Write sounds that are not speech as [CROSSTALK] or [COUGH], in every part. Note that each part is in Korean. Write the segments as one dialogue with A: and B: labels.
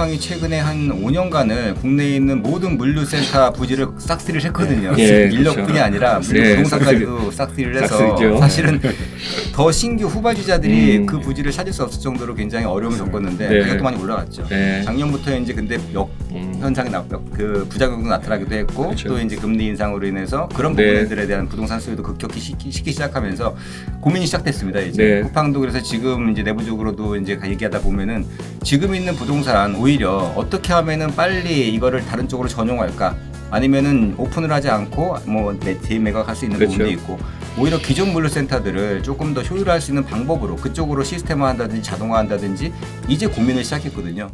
A: 쿠팡이 최근에 한 5년간을 국내에 있는 모든 물류센터 부지를 싹쓸이를 했거든요.
B: 예, [LAUGHS]
A: 인력뿐이
B: 그렇죠.
A: 아니라 물류
B: 네,
A: 부동산까지도 싹쓸이를 해서
B: 싹쓸이죠.
A: 사실은 더 신규 후발주자들이
B: 음.
A: 그 부지를 찾을 수 없을 정도로 굉장히 어려움을 겪었는데
B: 네.
A: 가격도 많이 올라갔죠.
B: 네.
A: 작년부터 이제 근데 역
B: 음.
A: 현상이 나, 그 부작용도 나타나기도 했고
B: 그렇죠.
A: 또 이제 금리 인상으로 인해서 그런
B: 네.
A: 부분들에 대한 부동산 수요도 급격히 시키, 시기 시작하면서 고민이 시작됐습니다. 이제
B: 네.
A: 쿠팡도 그래서 지금 이제 내부적으로도 이제 얘기하다 보면은 지금 있는 부동산 오히려 어떻게 하면은 빨리 이거를 다른 쪽으로 전용할까? 아니면은 오픈을 하지 않고 뭐 매- 재매각할 수 있는
B: 그렇죠.
A: 부분도 있고 오히려 기존 물류센터들을 조금 더 효율화할 수 있는 방법으로 그쪽으로 시스템화한다든지 자동화한다든지 이제 고민을 시작했거든요.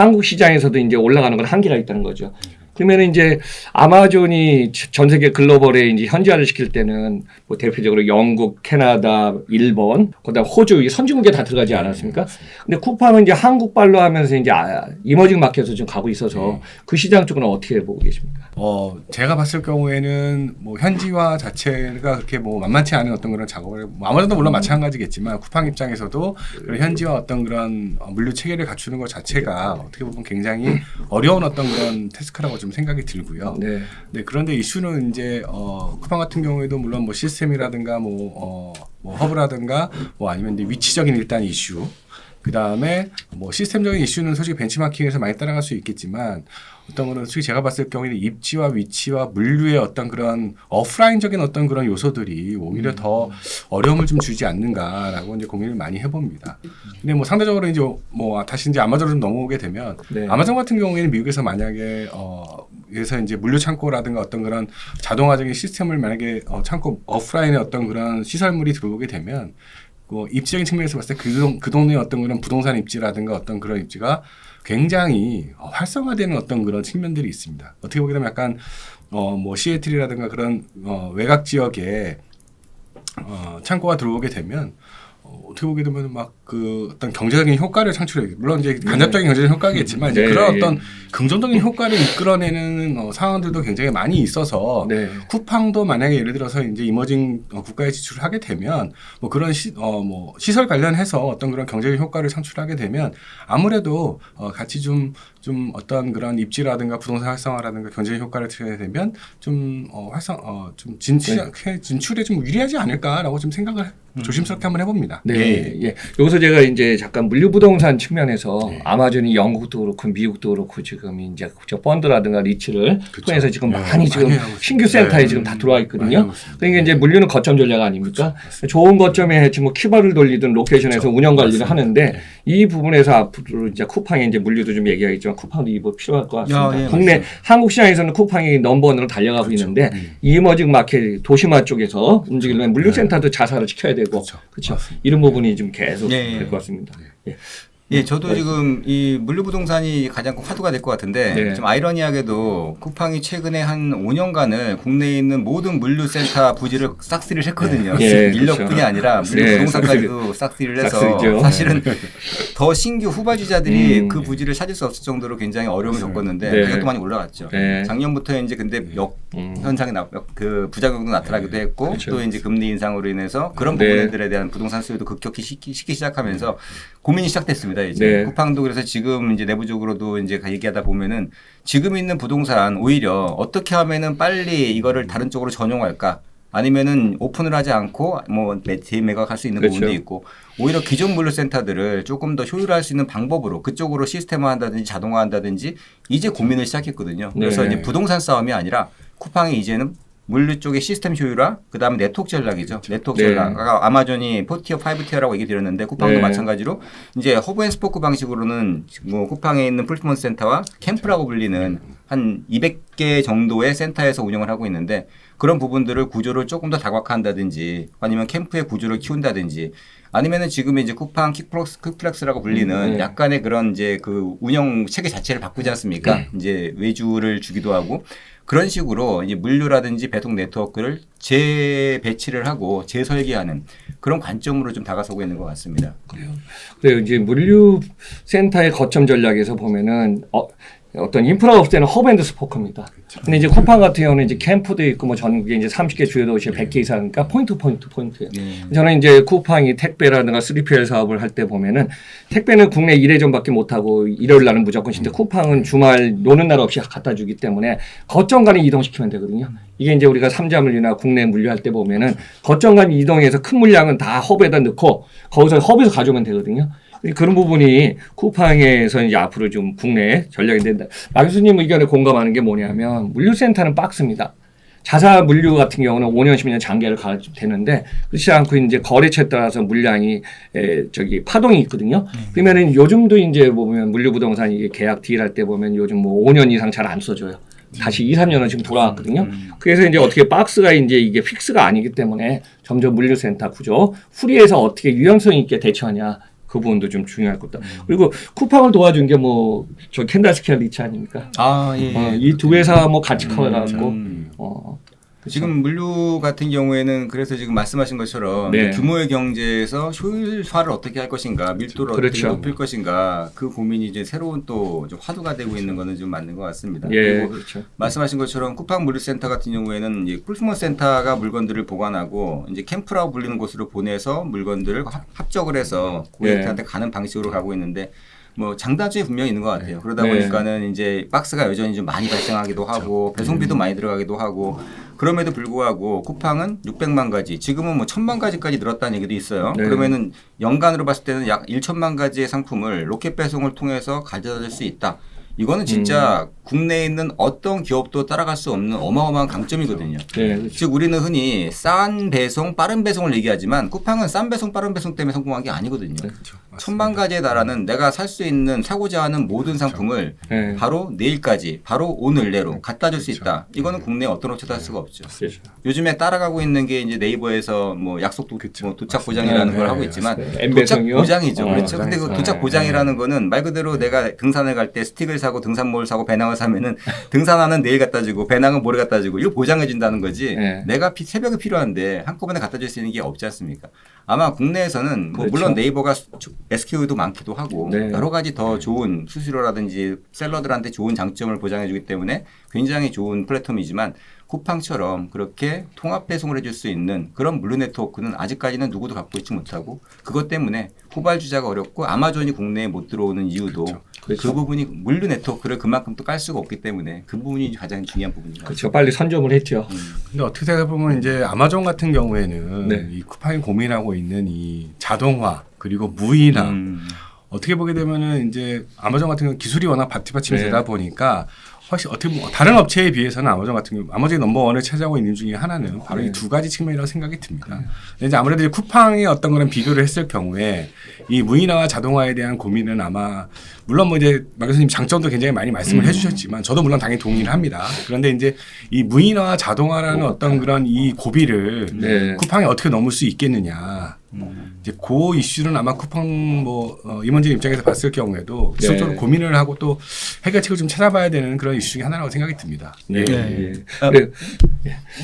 B: 한국 시장에서도 이제 올라가는 건 한계가 있다는 거죠. 그러면 이제 아마존이 전 세계 글로벌에 이제 현지화를 시킬 때는 뭐 대표적으로 영국, 캐나다, 일본, 그다음 호주 이 선진국에 다 들어가지 않았습니까? 근데 쿠팡은 이제 한국발로 하면서 이제 아, 이머징 마켓에서 좀 가고 있어서 그 시장 쪽은 어떻게 보고 계십니까?
C: 어, 제가 봤을 경우에는 뭐 현지화 자체가 그렇게 뭐 만만치 않은 어떤 그런 작업을 뭐 아무래도 물론 마찬가지겠지만 쿠팡 입장에서도 그런 현지화 어떤 그런 어, 물류 체계를 갖추는 것 자체가 어떻게 보면 굉장히 어려운 어떤 그런 태스크라고 좀 생각이 들고요.
B: 네.
C: 네, 그런데 이슈는 이제 어, 쿠팡 같은 경우에도 물론 뭐 시스템이라든가 뭐, 어, 뭐 허브라든가 뭐 아니면 이제 위치적인 일단 이슈 그 다음에 뭐 시스템적인 이슈는 솔직히 벤치마킹에서 많이 따라갈 수 있겠지만 어떤 거는 솔직히 제가 봤을 경우에는 입지와 위치와 물류의 어떤 그런 오프라인적인 어떤 그런 요소들이 오히려 더 어려움을 좀 주지 않는가라고 이제 고민을 많이 해봅니다. 근데 뭐 상대적으로 이제 뭐 다시 이제 아마존으로 좀 넘어오게 되면
B: 네.
C: 아마존 같은 경우에는 미국에서 만약에 어 그래서 이제 물류 창고라든가 어떤 그런 자동화적인 시스템을 만약에 어, 창고 오프라인에 어떤 그런 시설물이 들어오게 되면 그 입지적인 측면에서 봤을 때그 동, 그 동네 어떤 그런 부동산 입지라든가 어떤 그런 입지가 굉장히 어, 활성화되는 어떤 그런 측면들이 있습니다. 어떻게 보게 되면 약간 어 뭐 시애틀이라든가 그런 어 외곽 지역에 어 창고가 들어오게 되면 어, 어떻게 보게 되면 막 그 어떤 경제적인 효과를 창출해 물론 이제 간접적인 경제적 효과겠지만 이제
B: 네,
C: 그런
B: 예.
C: 어떤 긍정적인 효과를 이끌어내는 어, 상황들도 굉장히 많이 있어서
B: 네.
C: 쿠팡도 만약에 예를 들어서 이제 이머징 어, 국가에 지출을 하게 되면 뭐 그런 시, 어, 뭐 시설 관련해서 어떤 그런 경제적 효과를 창출하게 되면 아무래도 어, 같이 좀, 좀 어떤 그런 입지라든가 부동산 활성화라든가 경제적 효과를 트게 되면 좀 어, 활성, 어, 좀 진출, 진출에 좀 유리하지 않을까라고 좀 생각을 조심스럽게 한번 해봅니다.
B: 네,
C: 예.
B: 예. 여기서 제가 이제 잠깐 물류부동산 측면에서
C: 네.
B: 아마존이 영국도 그렇고 미국도 그렇고 지금 이제 저 펀드라든가 리츠를
C: 그쵸.
B: 통해서 지금
C: 네,
B: 많이 지금
C: 많이.
B: 신규 센터에
C: 네.
B: 지금 다 들어와 있거든요. 그러니까 이제 물류는 거점 전략 아닙니까? 좋은 거점에 지금 뭐 키바를 돌리든 로케이션에서
C: 그쵸.
B: 운영 관리를
C: 맞습니다.
B: 하는데
C: 네.
B: 이 부분에서 앞으로 이제 쿠팡이 이제 물류도 좀 얘기하겠지만 쿠팡도 이거 필요할 것 같습니다.
A: 야, 예,
B: 국내
A: 맞습니다.
B: 한국 시장에서는 쿠팡이 넘버원으로 달려가고
C: 그렇죠.
B: 있는데
C: 음.
B: 이머징 마켓 도시화 쪽에서 움직이려면 물류센터도 자사를 시켜야 되고
C: 그렇죠.
B: 그렇죠. 이런 부 분이 좀 계속
A: 예, 예.
B: 될것 같습니다. 예.
A: 예, 저도 지금 이 물류부동산이 가장 큰 화두가 될 것 같은데
B: 네.
A: 좀 아이러니하게도 쿠팡이 최근에 한 5년간을 국내에 있는 모든 물류센터 부지를 싹쓸이를 했거든요.
B: 네. 예, [LAUGHS]
A: 인력뿐이
B: 그렇죠.
A: 아니라 물류
B: 네,
A: 부동산까지도 싹쓸이를 해서
B: 싹쓸이죠.
A: 사실은 [LAUGHS] 더 신규 후발주자들이
B: 음.
A: 그 부지를 찾을 수 없을 정도로 굉장히 어려움을 겪었는데
B: 네.
A: 가격도 많이 올라갔죠.
B: 네.
A: 작년부터 이제 근데 역
B: 음.
A: 현상이 나, 그 부작용도 나타나기도 했고
B: 그렇죠.
A: 또 이제 금리 인상으로 인해서 그런
B: 네.
A: 부분들에 대한 부동산 수요도 급격히 시기, 시기 시작하면서 고민이 시작됐습니다. 이제
B: 네.
A: 쿠팡도 그래서 지금 이제 내부적으로도 이제 얘기하다 보면은 지금 있는 부동산 오히려 어떻게 하면은 빨리 이거를 다른 쪽으로 전용할까? 아니면은 오픈을 하지 않고 뭐 매- 재매각할 수 있는
B: 그렇죠.
A: 부분도 있고 오히려 기존 물류센터들을 조금 더 효율화할 수 있는 방법으로 그쪽으로 시스템화한다든지 자동화한다든지 이제 고민을 시작했거든요. 그래서
B: 네.
A: 이제 부동산 싸움이 아니라 쿠팡이 이제는 물류 쪽의 시스템 효율화, 그 다음에 네트워크 전략이죠. 네트워크
B: 네.
A: 전략. 아까 아마존이 4티어, 5티어라고 얘기 드렸는데 쿠팡도
B: 네.
A: 마찬가지로 이제 허브 앤 스포크 방식으로는 뭐 쿠팡에 있는 풀트먼트 센터와 캠프라고 불리는 한 200개 정도의 센터에서 운영을 하고 있는데 그런 부분들을 구조를 조금 더 다각화한다든지 아니면 캠프의 구조를 키운다든지 아니면은 지금 이제 쿠팡 킥플렉스, 킥플렉스라고 불리는
B: 음, 네.
A: 약간의 그런 이제 그 운영 체계 자체를 바꾸지 않습니까? 이제 외주를 주기도 하고 그런 식으로 이제 물류라든지 배송 네트워크를 재배치를 하고 재설계하는 그런 관점으로 좀 다가서고 있는 것 같습니다.
B: 그래요. 이제 물류 센터의 거점 전략에서 보면은 어, 어떤 인프라가 없을 때는 허브앤드 스포크입니다. 근데 이제 쿠팡 같은 경우는 이제 캠프도 있고 뭐 전국에 이제 30개 주요 도시에 100개 이상이니까 포인트 포인트 포인트예요. 저는 이제 쿠팡이 택배라든가 3PL 사업을 할 때 보면은 택배는 국내 1회전밖에 못 하고 일요일 날은 무조건 쉬는데 쿠팡은 주말 노는 날 없이 갖다 주기 때문에 거점 간에 이동시키면 되거든요. 이게 이제 우리가 삼자 물류나 국내 물류할 때 보면은 거점 간 이동해서 큰 물량은 다 허브에다 넣고 거기서 허브에서 가져오면 되거든요. 그런 부분이 쿠팡에서 이제 앞으로 좀 국내 전략이 된다. 마 교수님 의견에 공감하는 게 뭐냐면 물류센터는 박스입니다. 자사 물류 같은 경우는 5년, 10년 장기를 가 되는데 그렇지 않고 이제 거래처에 따라서 물량이 에, 저기 파동이 있거든요. 그러면은 요즘도 이제 보면 물류 부동산 이게 계약 딜할 때 보면 요즘 뭐 5년 이상 잘 안 써줘요. 다시 2, 3년은 지금 돌아왔거든요. 그래서 이제 어떻게 박스가 이제 이게 픽스가 아니기 때문에 점점 물류센터 구조 풀이해서 어떻게 유연성 있게 대처하냐 그 부분도 좀 중요할 것 같다. 그리고 쿠팡을 도와준 게 뭐 저 캔달스케어 리치 아닙니까?
A: 아 예.
B: 어, 이두 회사 뭐 같이 커가지고
A: 음.
B: 어, 그쵸.
A: 지금 물류 같은 경우에는 그래서 지금 말씀하신 것처럼
B: 네.
A: 규모의 경제에서 효율화를 어떻게 할 것인가, 밀도를
B: 그렇죠.
A: 어떻게 높일 것인가 그 고민이 이제 새로운 또좀 화두가 되고 있는 거는 좀 맞는 것 같습니다.
B: 예,
A: 그리고
B: 그렇죠.
A: 말씀하신 것처럼 쿠팡 물류센터 같은 경우에는 이제 풀스먼 센터가 물건들을 보관하고 이제 캠프라고 불리는 곳으로 보내서 물건들을 합- 합적을 해서 고객한테 가는 방식으로 가고 있는데 뭐 장단점이 분명히 있는 것 같아요. 그러다
B: 네.
A: 보니까는 이제 박스가 여전히 좀 많이 발생하기도 하고 배송비도 많이 들어가기도 하고 그럼에도 불구하고 쿠팡은 600만 가지, 지금은 뭐 1000만 가지까지 늘었다는 얘기도 있어요.
B: 네.
A: 그러면은 연간으로 봤을 때는 약 1천만 가지의 상품을 로켓 배송을 통해서 가져다 줄 수 있다. 이거는 진짜 국내에 있는 어떤 기업도 따라갈 수 없는 어마어마한 강점이거든요.
B: 네, 그렇죠.
A: 즉 우리는 흔히 싼 배송, 빠른 배송을 얘기하지만 쿠팡은 싼 배송, 빠른 배송 때문에 성공한 게 아니거든요.
C: 그렇죠.
A: 천만 가지에 달하는 내가 살 수 있는 사고자 하는 모든 상품을
B: 네.
A: 바로 내일까지, 바로 오늘 내로 갖다 줄 수 있다. 이거는 국내 어떤 업체도 할 수가 없죠.
B: 그렇죠.
A: 요즘에 따라가고 있는 게 이제 네이버에서 뭐 약속 도. 뭐 도착
C: 맞습니다.
A: 보장이라는
B: 네,
A: 걸
C: 네,
A: 하고
C: 네,
A: 있지만
B: 맞습니다.
A: 도착? 보장이죠.
B: 어,
A: 그렇죠. 근데 그. 도착
B: 네,
A: 보장이라는 거는 말 그대로 내가 등산을 갈 때 스틱을 사고 등산모를 사고 배낭을 사면은 [LAUGHS] 등산화는 내일 갖다 주고 배낭은 모레 갖다 주고 이거 보장해 준다는 거지.
B: 네.
A: 내가 피- 새벽에 필요한데 한꺼번에 갖다 줄 수 있는 게 없지 않습니까? 아마 국내에서는 뭐
B: 그렇죠.
A: 물론 네이버가 SKU도 많기도 하고
B: 네.
A: 여러 가지 더 좋은 수수료라든지 셀러들한테 좋은 장점을 보장해 주기 때문에 굉장히 좋은 플랫폼이지만 쿠팡처럼 그렇게 통합 배송을 해줄 수 있는 그런 물류 네트워크는 아직까지는 누구도 갖고 있지 못하고 그것 때문에 후발주자가 어렵고 아마존이 국내에 못 들어오는 이유도 그
B: 그렇죠.
A: 부분이 물류 네트워크를 그만큼 또 깔 수가 없기 때문에 그 부분이 가장 중요한 부분입니다.
B: 그렇죠. 빨리 선점을 했죠.
C: 근데 어떻게 생각해보면 이제 아마존 같은 경우에는
B: 네.
C: 이 쿠팡이 고민하고 있는 이 자동화 그리고 무인화
A: 음.
C: 어떻게 보게 되면은 이제 아마존 같은 경우 기술이 워낙 바티바침이
B: 네.
C: 되다 보니까 훨씬 어떻게 보면 다른 업체에 비해서는 아마존 같은 경우 아마존이 넘버원을 차지하고 있는 중에 하나는 바로
B: 네.
C: 이두 가지 측면이라고 생각이 듭니다. 근데 이제 아무래도 이제 쿠팡의 어떤 거는 비교를 했을 경우에 이 무인화와 자동화에 대한 고민은 아마 물론 뭐 이제 막 교수님 장점도 굉장히 많이 말씀을 해주셨지만 저도 물론 당연히 동의를 합니다. 그런데 이제 이 무인화와 자동화라는 어떤 그런 이 고비를
B: 네.
C: 쿠팡이 어떻게 넘을 수 있겠느냐. 이제 그 이슈는 아마 쿠팡 뭐 어, 임원진 입장에서 봤을 경우에도
B: 네.
C: 지속적으로 고민을 하고 또 해결책을 좀 찾아봐야 되는 그런 이슈 중에 하나라고 생각이 듭니다.
B: 네.
C: 예.
B: 예.
A: 아,
B: 그래.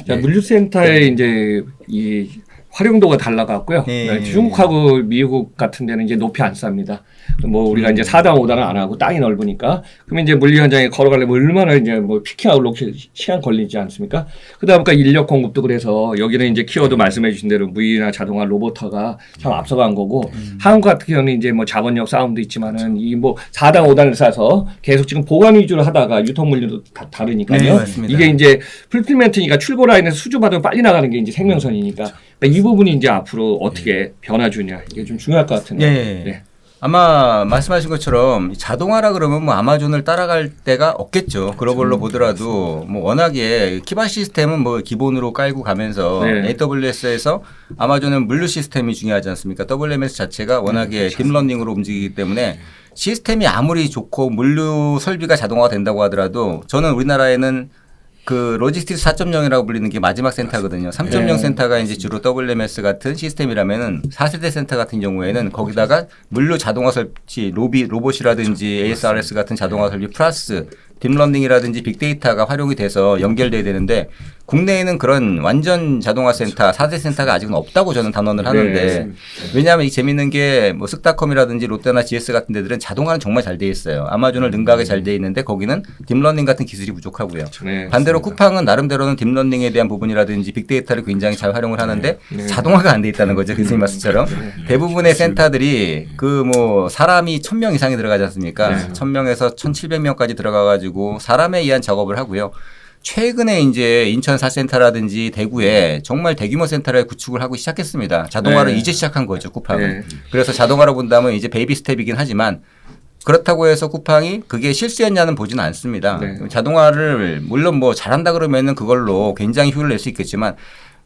B: 자, 물류센터의 이제 이 활용도가 달라갔고요.
A: 네.
B: 네, 중국하고 미국 같은 데는 이제 높이 안 쌉니다. 뭐 우리가 이제 4단 5단은 안 하고 땅이 넓으니까 그러면 이제 물류 현장에 걸어가려면 얼마나 이제 뭐 피킹하고 이렇게 시간 걸리지 않습니까? 그다음에 까 인력 공급도 그래서 여기는 이제 키워드 말씀해 주신 대로 무인화 자동화 로봇화가 참 앞서간 거고 한국 같은 경우는 이제 뭐 자본력 싸움도 있지만은 이 뭐 4단 5단을 싸서 계속 지금 보관 위주로 하다가 유통 물류도 다 다르니까요.
A: 네.
B: 이게 이제 풀필멘트니까 출고 라인에서 수주 받으면 빨리 나가는 게 이제 생명선이니까 그 러니까 이 부분이 이제 앞으로 어떻게 변화 주냐 이게 좀 중요할 것 같은데.
A: 예.
B: 네.
A: 아마 말씀하신 것처럼 자동화라 그러면 뭐 아마존을 따라갈 데가 없겠죠. 글로벌로 보더라도 뭐 워낙에 키바 시스템은 뭐 기본으로 깔고 가면서
B: 네.
A: AWS에서 아마존은 물류 시스템이 중요하지 않습니까? WMS 자체가 워낙에 딥러닝으로 움직이기 때문에 시스템이 아무리 좋고 물류 설비가 자동화가 된다고 하더라도 저는 우리나라에는 그 로지스틱스 4.0이라고 불리는 게 마지막 센터거든요. 3.0
B: 네.
A: 센터가 이제 주로 WMS 같은 시스템이라면은 4세대 센터 같은 경우에는 거기다가 물류 자동화 설치, 로비, 로봇이라든지 ASRS 같은 자동화 설비 플러스 딥러닝이라든지 빅데이터가 활용이 돼서 연결돼야 되는데 국내에는 그런 완전 자동화 센터, 4대 센터가 아직은 없다고 저는 단언을 하는데
B: 네.
A: 왜냐하면 이 재밌는 게뭐 쓱닷컴이라든지 롯데나 GS 같은 데들은 자동화는 정말 잘 돼 있어요. 아마존을 능가하게 잘 돼 있는데 거기는 딥러닝 같은 기술이 부족하고요.
B: 네,
A: 반대로 쿠팡은 나름대로는 딥러닝에 대한 부분이라든지 빅데이터를 굉장히 잘 활용을 하는데
B: 네.
A: 자동화가 안 돼 있다는 거죠. 교수님 말씀처럼 대부분의 센터들이 그 뭐 사람이 1000명 이상이 들어가지 않습니까?
B: 네.
A: 1000명에서 1700명까지 들어가 가지고 사람에 의한 작업을 하고요. 최근에 이제 인천 사센터라든지 대구에 정말 대규모 센터를 구축을 하고 시작했습니다. 자동화를
B: 네.
A: 이제 시작한 거죠, 쿠팡은.
B: 네.
A: 그래서 자동화로 본다면 이제 베이비 스텝이긴 하지만 그렇다고 해서 쿠팡이 그게 실수였냐는 보지는 않습니다.
B: 네.
A: 자동화를 물론 뭐 잘한다 그러면은 그걸로 굉장히 효율을 낼 수 있겠지만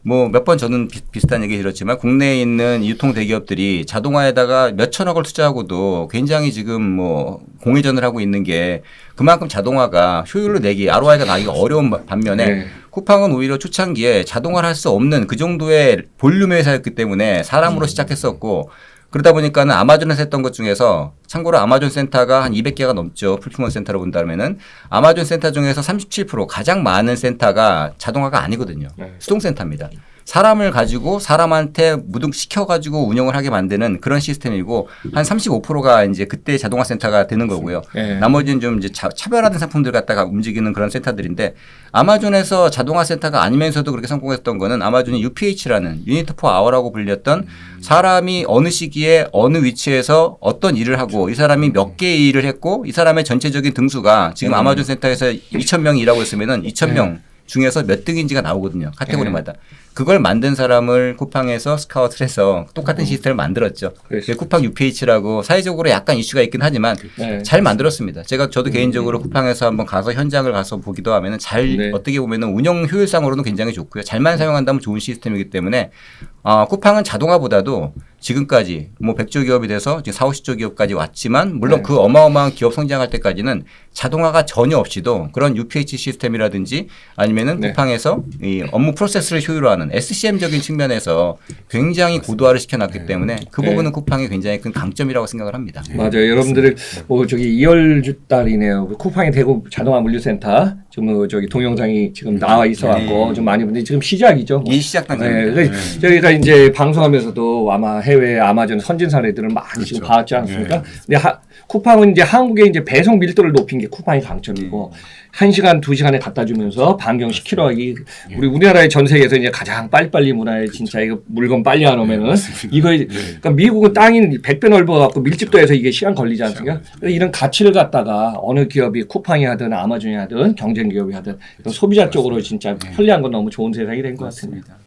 A: 뭐 몇 번 저는 비, 비슷한 얘기 들었지만 국내에 있는 유통 대기업들이 자동화에다가 몇 천억을 투자하고도 굉장히 지금 뭐 공회전을 하고 있는 게 그만큼 자동화가 효율을 내기 ROI가 나기가 어려운 바- 반면에
B: 네.
A: 쿠팡은 오히려 초창기에 자동화를 할 수 없는 그 정도의 볼륨의 회사였기 때문에 사람으로 시작했었고 그러다 보니까는 아마존에서 했던 것 중에서 참고로 아마존 센터가 한 200개가 넘죠. 풀피먼 센터로 본다면은 아마존 센터 중에서 37% 가장 많은 센터가 자동화가 아니거든요.
B: 네.
A: 수동 센터입니다. 사람을 가지고 사람한테 무등 시켜 가지고 운영을 하게 만드는 그런 시스템이고 한 35%가 이제 그때 자동화 센터가 되는 거고요.
B: 네.
A: 나머지는 좀 이제 차, 차별화된 상품들 갖다가 움직이는 그런 센터들인데 아마존에서 자동화 센터가 아니면서도 그렇게 성공했던 거는 아마존이 UPH라는 유니트 포 아워라고 불렸던 사람이 어느 시기에 어느 위치에서 어떤 일을 하고 이 사람이 몇 개의 일을 했고 이 사람의 전체적인 등수가 지금
B: 음.
A: 아마존 센터에서 2,000명이 일하고 있으면은 2,000명 중에서 몇 등인지가 나오거든요. 카테고리마다. 그걸 만든 사람을 쿠팡에서 스카우트를 해서 똑같은 시스템을 만들었죠. 그게 쿠팡 UPH라고 사회적으로 약간 이슈가 있긴 하지만
B: 네.
A: 잘 만들었습니다. 제가 저도 개인적으로 쿠팡에서 한번 가서 현장을 가서 보기도 하면은 잘
B: 네.
A: 어떻게 보면은 운영 효율상으로는 굉장히 좋고요. 잘만 사용한다면 좋은 시스템이기 때문에 어, 쿠팡은 자동화보다도 지금까지 뭐 100조 기업이 돼서 지금 4, 50조 기업까지 왔지만 물론
B: 네.
A: 그 어마어마한 기업 성장할 때까지는 자동화가 전혀 없이도 그런 UPH 시스템이라든지 아니면은
B: 네.
A: 쿠팡에서 이 업무 프로세스를 효율화하는 SCM적인 측면에서 굉장히 고도화를 시켜놨기 때문에 그
B: 네.
A: 부분은 쿠팡이 굉장히 큰 강점이라고 생각을 합니다.
B: 맞아요. 여러분들이 뭐 저기 2월 달이네요. 쿠팡의 대구 자동화 물류센터 지금 뭐 저기 동영상이 지금 나와 있어갖고
A: 네.
B: 좀 많이 분들이 지금 시작이죠. 뭐.
A: 이 시작
B: 네,
A: 단계입니다.
B: 그래서 저희가 이제 방송하면서도 아마 해외 아마존 선진 사례들을 많이 지금
C: 그렇죠.
B: 봤지 않습니까? 근데 하, 쿠팡은 이제 한국의 이제 배송 밀도를 높인 게 쿠팡의 강점이고 한 시간 두 시간에 갖다 주면서 반경 10km 하기 우리 우리나라의 전 세계에서 이제 가장 빨리빨리 문화에 진짜 이거 물건 빨리 안 오면은 이거 그러니까 미국은 땅이 100배 넓어 갖고 밀집도 해서 이게 시간 걸리지 않습니까? 그래서 이런 가치를 갖다가 어느 기업이 쿠팡이 하든 아마존이 하든 경쟁 기업이 하든 소비자 쪽으로 진짜 편리한 건 너무 좋은 세상이 된 것
A: 같습니다.